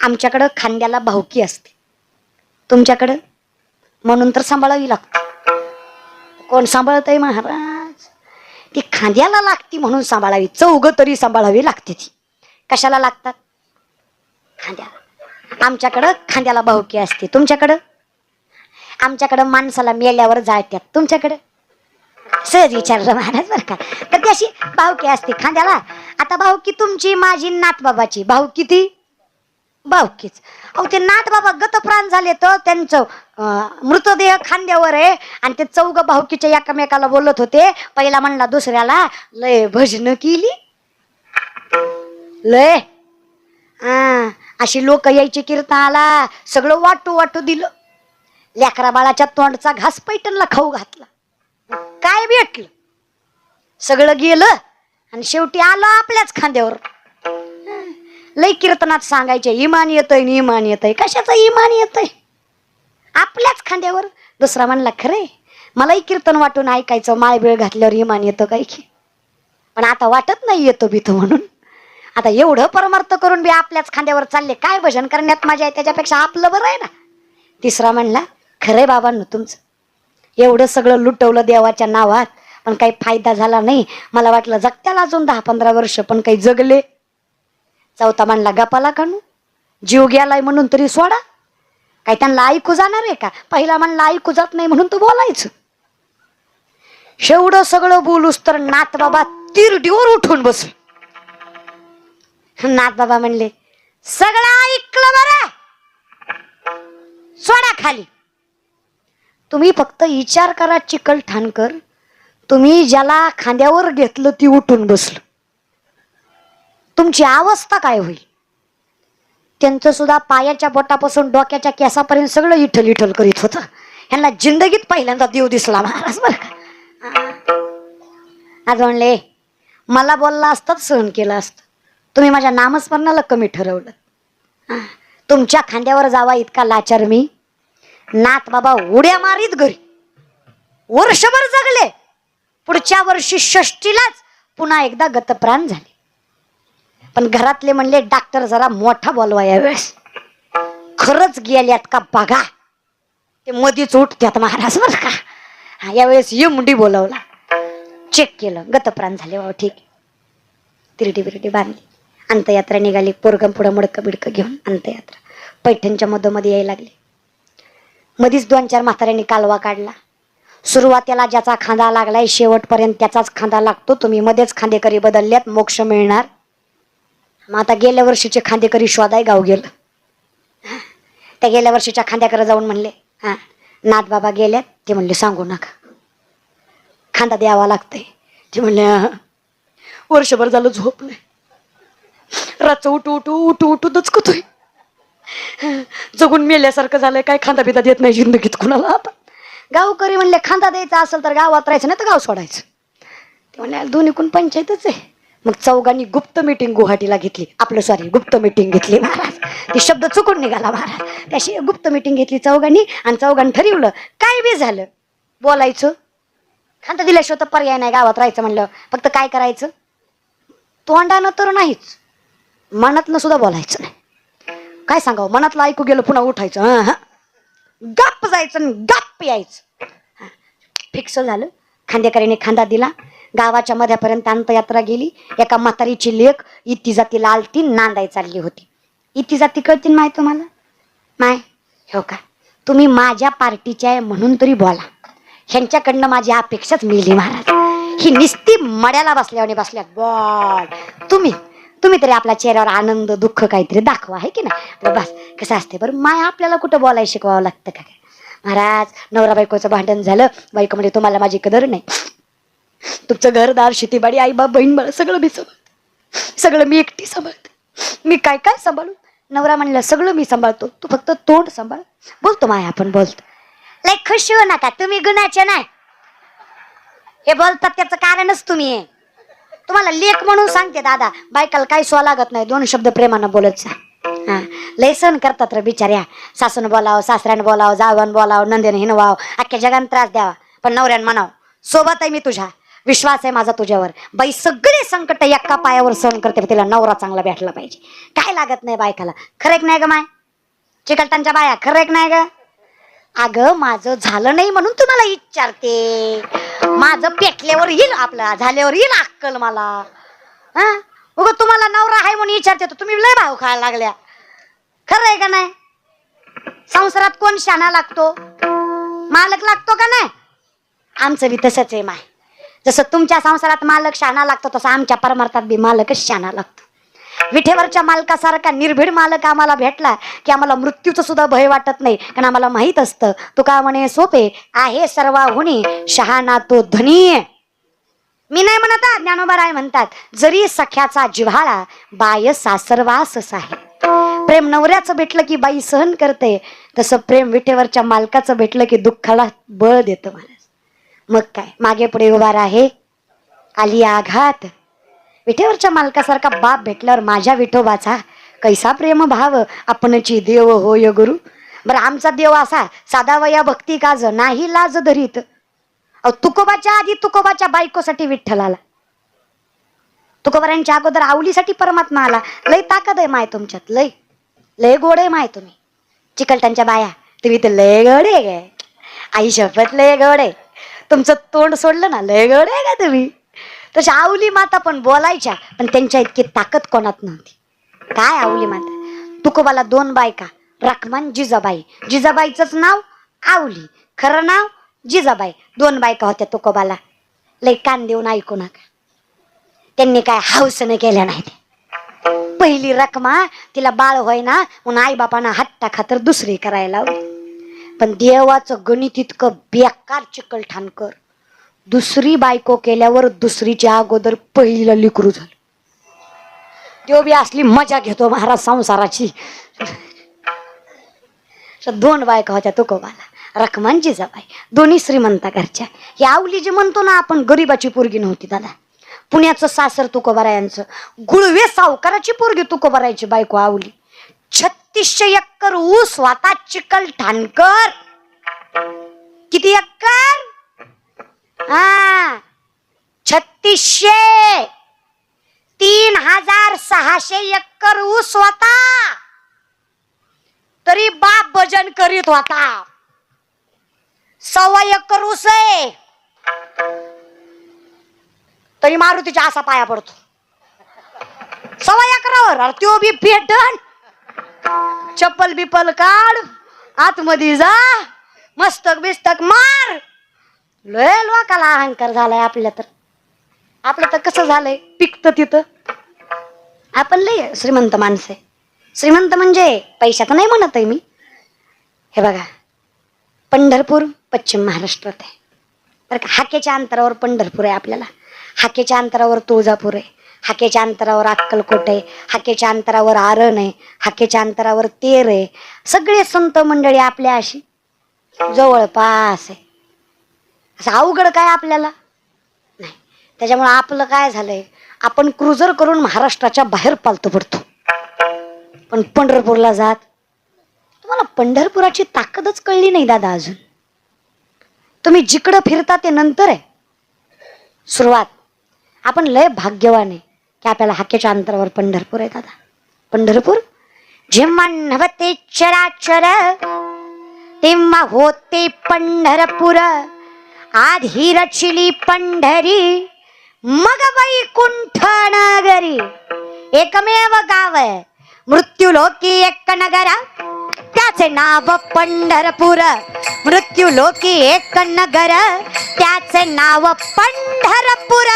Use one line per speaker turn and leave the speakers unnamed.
आमच्याकडं खांद्याला भावकी असते. तुमच्याकडं? म्हणून तर सांभाळावी लागते. कोण सांभाळतंय महाराज? ती खांद्याला लागती म्हणून सांभाळावी. चौघं तरी सांभाळावी लागते ती. कशाला लागतात? खांद्याला. आमच्याकडं खांद्याला भावकी असते. तुमच्याकडं? आमच्याकडं माणसाला मेल्यावर जाळत्यात. तुमच्याकडं? सहज विचारलं महाराज बरं का? तर ती अशी भावकी असते खांद्याला. आता भावकी तुमची माझी नातबाबाची. भावकी ती? भावकीच अहो ते नाट बाबा गतप्राण झाले तर त्यांचं मृतदेह खांद्यावर आहे आणि ते चौघ भावकीच्या एकमेकाला बोलत होते. पहिला म्हणला दुसऱ्याला लय भजन केली. लय. हा अशी लोक यायची कीर्तनाला सगळं वाटू वाटू दिलं. लेकरा बाळाच्या तोंडचा घास पैठणला खाऊ घातला. काय भेटलं? सगळं गेलं आणि शेवटी आलं आपल्याच खांद्यावर. लय कीर्तनात सांगायचे इमान येतय नि इमान येतय. कशाचं इमान येतय? आपल्याच खांद्यावर. दुसरा म्हणला खरे मलाही कीर्तन वाटून ऐकायचं माळबीळ घातल्यावर इमान येतं काय की? पण आता वाटत नाही येतो भीतो म्हणून. आता एवढं परमार्थ करून बी आपल्याच खांद्यावर चालले काय भजन करण्यात मजा आहे? त्याच्यापेक्षा आपलं बरं आहे ना? तिसरा म्हणला खरंय बाबांनो तुमचं. एवढं सगळं लुटवलं देवाच्या नावात पण काही फायदा झाला नाही. मला वाटलं जगत्याला अजून दहा पंधरा वर्ष पण काही जगले. चौथा म्हणला गपाला कानू जीव गेलाय म्हणून तरी सोडा. काही त्यांना ऐकू जाणार आहे का? पहिला म्हणला ऐकू जात नाही म्हणून तू बोलायचं. शेवढं सगळं बोलूस तर नाथ बाबा तिरडीवर उठून बस नाथ बाबा म्हणले सगळं ऐकलं बरं. सोडा खाली. तुम्ही फक्त विचार करा चिकल ठाणकर तुम्ही ज्याला खांद्यावर घेतलं ती उठून बसलं. तुमची अवस्था काय होईल? त्यांचं सुद्धा पायाच्या बोटापासून डोक्याच्या केसापर्यंत सगळं इठल इठल करीत होतं. ह्यांना जिंदगीत पहिल्यांदा देव दिसला महाराज बरं का? आज म्हणले मला बोलला असतात सहन केलं असतं. तुम्ही माझ्या नामस्मरणाला कमी ठरवलं. तुमच्या खांद्यावर जावा इतका लाचार मी. नाथ बाबा उड्या मारीत घरी. वर्षभर जगले. पुढच्या वर्षी षष्टीलाच पुन्हा एकदा गतप्राण झाले. पण घरातले म्हणले डॉक्टर जरा मोठा बोलवा यावेळेस. खरंच गेल्यात का बघा. ते मधीच उठत्यात महाराज बर का. हा, यावेळेस मुंडी बोलवला. चेक केलं. गतप्राण झाले बाबा ठीक. तिरडी तिरटी बिरटी बांधली. अंतयात्रा निघाली. पोरगम पुढं मडकं बिडकं घेऊन अंतयात्रा पैठणच्या मधोमध्ये यायला लागले. मधीच दोन चार म्हाताऱ्यांनी कालवा काढला. सुरुवातीला ज्याचा खांदा लागलाय शेवटपर्यंत त्याचाच खांदा लागतो. तुम्ही मध्येच खांदेकरी बदलल्यात. मोक्ष मिळणार. मग आता गेल्या वर्षीचे खांदेकरी शोधाय गाव गेलं. त्या गेल्या वर्षीच्या खांद्याकडे जाऊन म्हणले हा नाथ बाबा गेल्यात. ते म्हणले सांगू नका. खांदा द्यावा लागतंय. ते म्हणले वर्षभर झालं झोप नाही. रातचं उठू उठू उठू उठू दचकतोय. जगून मेल्यासारखं झालंय काय खांदा बिदा देत नाही जिंदगीत कुणाला आता गावकरी म्हणले खांदा द्यायचा असेल तर गावात राहायचं नाही तर गाव सोडायचं. ते म्हणले दोन्ही कोण पंचायतच आहे. मग चौघांनी गुप्त मीटिंग गुवाहाटीला घेतली. आपलं सॉरी गुप्त मीटिंग घेतली महाराज. ते शब्द चुकून निघाला महाराज. त्याशी गुप्त मीटिंग घेतली चौघांनी आणि चौघांनी ठरवलं काय बी झालं? बोलायचं. खांदा दिल्याशिवाय तर पर्याय नाही गावात राहायचं म्हणलं. फक्त काय करायचं? तोंडानं तर नाहीच. मनातनं सुद्धा बोलायचं नाही. काय सांगावं? मनातलं ऐकू गेलं पुन्हा उठायचं. हां गप्प जायचं आणि गप्प यायचं. फिक्स झालं. खांदेकरीने खांदा दिला. गावाच्या मध्यापर्यंत अंतयात्रा गेली. एका म्हातारीची लेख इती जातीला आलती नांदाय चालली होती. इती जाती कळतील माय तुम्हाला? माय हो का? तुम्ही माझ्या पार्टीच्या आहे म्हणून तरी बोला. ह्यांच्याकडनं माझी अपेक्षाच मिळली महाराज. ही निस्ती मड्याला बसल्याने बसल्यात बॉल तुम्ही तुम्ही तरी आपल्या चेहऱ्यावर आनंद दुःख काहीतरी दाखवा आहे की नाही? बस कसं असते बरं? माय आपल्याला कुठं बोलायला शिकवावं लागतं का काय? महाराज नवरा बायकोचं भांडण झालं. बायको म्हणजे तुम्हाला माझी कदर नाही. तुमचं घरदार शेतीबाडी आई बाप बहीण बाळ सगळं मी सांभाळते. सगळं मी एकटी सांभाळते. मी काय काय सांभाळू नवरा म्हणलं सगळं मी सांभाळतो. तू फक्त तोंड सांभाळ. बोलतो माय आपण बोलतो. लय खुश होऊ नका. तुम्ही गुणाचे नाही. हे बोलतात त्याचं कारणच तुम्ही आहे तुम्हाला लेख म्हणून सांगते दादा. बायकाला काही स्व लागत नाही. दोन शब्द प्रेमानं बोलत जा. हा. लय सण करतात रे बिचाऱ्या. सासून बोलावं सासऱ्यानं बोलावं जावं बोलावं नंदेनं हिनवावं अख्ख्या जगान त्रास द्यावा. पण नवऱ्यानं म्हणावं सोबत आहे मी तुझ्या. विश्वास आहे माझा तुझ्यावर. बाई सगळे संकट एका पायावर सहन करते तिला नवरा चांगला भेटला पाहिजे. काय लागत नाही बायकाला? खरं एक नाही ग माय. चिकलटांच्या बाया खरं एक नाही ग. अगं माझं झालं नाही म्हणून तुम्हाला विचारते माझं पेटल्यावर येईल आपला झाल्यावर येईल अक्कल मला. हा? उगं तुम्हाला नवरा आहे म्हणून विचारते तर तुम्ही लय भाव खायला लागल्या. खरं आहे का नाही? संसारात कोण शाणा लागतो? मालक लागतो का नाही? आमचं बी तसंच आहे माय. जसं तुमच्या संसारात मालक शाना लागतो तसं आमच्या परमार्थात बी मालकच शाना लागतो. विठेवरच्या मालकासारखा निर्भीड मालक आम्हाला भेटला की आम्हाला मृत्यूचं सुद्धा भय वाटत नाही. कारण आम्हाला माहीत असतं तू का म्हणे सोपे आहे सर्वाहुनी शहाणा तो धनी मी नाही म्हणत ज्ञानोबा राय म्हणतात जरी सख्याचा जिव्हाळा बाय सासरवासच आहे प्रेम नवऱ्याचं भेटलं की बाई सहन करते तसं प्रेम विठेवरच्या मालकाचं भेटलं की दुःखाला बळ देतं मला. मग काय? मागे पुढे उभा आहे आली आघात. विठेवरच्या मालकासारखा बाप भेटल्यावर माझ्या विठोबाचा कैसा प्रेम भाव? आपणची देव होय गुरु. बरं आमचा देव असा साधा वया भक्ती काज नाही लाज धरीत. तुकोबाच्या आधी तुकोबाच्या बायकोसाठी विठ्ठल आला तुकोबारांच्या अगोदर आवलीसाठी परमात्मा आला. लय ताकद आहे माय तुमच्यात लय. लय गोड आहे माय तुम्ही. चिकलटांच्या बाया तुम्ही तर लय गोड आहे आई शपथ लय गोड आहे. तुमचं तोंड सोडलं ना लय गड आहे का तुम्ही? तशा आवली माता पण बोलायच्या पण त्यांच्या इतकी ताकद कोणात नव्हती. काय आवली माता? तुकोबाला दोन बायका रखमान जिजाबाई. जिजाबाईचंच नाव आवली. खरं नाव जिजाबाई. दोन बायका होत्या तुकोबाला. लय कान देऊन ऐकू नका. त्यांनी काय हौसनं केल्या नाही पहिली रकमा तिला बाळ होय ना म्हणून आई बापानं हट्टा खातर दुसरी करायला लावली. पण देवाचं गणित इतकं बेकार चिकल ठाणकर दुसरी बायको केल्यावर दुसरीच्या अगोदर पहिलं लिकरू झालं. देव बी असली मजा घेतो महाराज संसाराची. दोन बायका होत्या तुकोबाला रखमान बाई दोन्ही श्रीमंता घरच्या ही आवली जी म्हणतो ना आपण गरीबाची पोरगी नव्हती दादा. पुण्याचं सासर तुकोबारायांचं. गुळवे सावकाराची पोरगी तुकोबारायची बायको आवली. छत्तीसशे एकर ऊस स्वतः चिकल ठाणकर. किती एकर? हा. छत्तीसशे. तीन हजार सहाशे एकर ऊस होता तरी बाप भजन करीत होता. सव्वा एकर ऊस आहे. तरी मारुतीच्या असा पाया पडतो. सव्वा एकरावर अरे त्यो बी भेटन. चप्पल बिप्पल काढ आतमध्ये जा मस्तक बिस्तक मार. लय लोकाला अहंकार झालाय आपल्या तर. आपलं तर कसं झालंय? पिकतं तिथं. आपण लय श्रीमंत माणसं आहे. श्रीमंत म्हणजे पैशाचं नाही म्हणत आहे मी. हे बघा पंढरपूर पश्चिम महाराष्ट्रात आहे. बरं का हाकेच्या अंतरावर पंढरपूर आहे आपल्याला. हाकेच्या अंतरावर तुळजापूर आहे. हाकेच्या अंतरावर अक्कलकोट आहे? हाकेच्या अंतरावर आरण आहे? हाकेच्या अंतरावर तेर आहे? सगळे संत मंडळी आपल्या अशी जवळपास आहे. असं अवघड काय आपल्याला? नाही. त्याच्यामुळे आपलं काय झालंय? आपण क्रुझर करून महाराष्ट्राच्या बाहेर पालतो पडतो. पण पंढरपूरला जात. तुम्हाला पंढरपुराची ताकदच कळली नाही दादा अजून. तुम्ही जिकडं फिरता ते नंतर आहे. सुरुवात. आपण लय भाग्यवान आहे. की आपल्याला हाकेच्या अंतरावर पंढरपूर आहे दादा. पंढरपूर? जेव्हा नभते चराचर तेव्हा होते पंढरपूर. आधी रचिली पंढरी मग वैकुंठ नगरी एकमेव गाव आहे मृत्यू लोकी एक नगर. त्याचे नाव पंढरपूर मृत्यू लोकी एक नगर. त्याचे नाव पंढरपूर.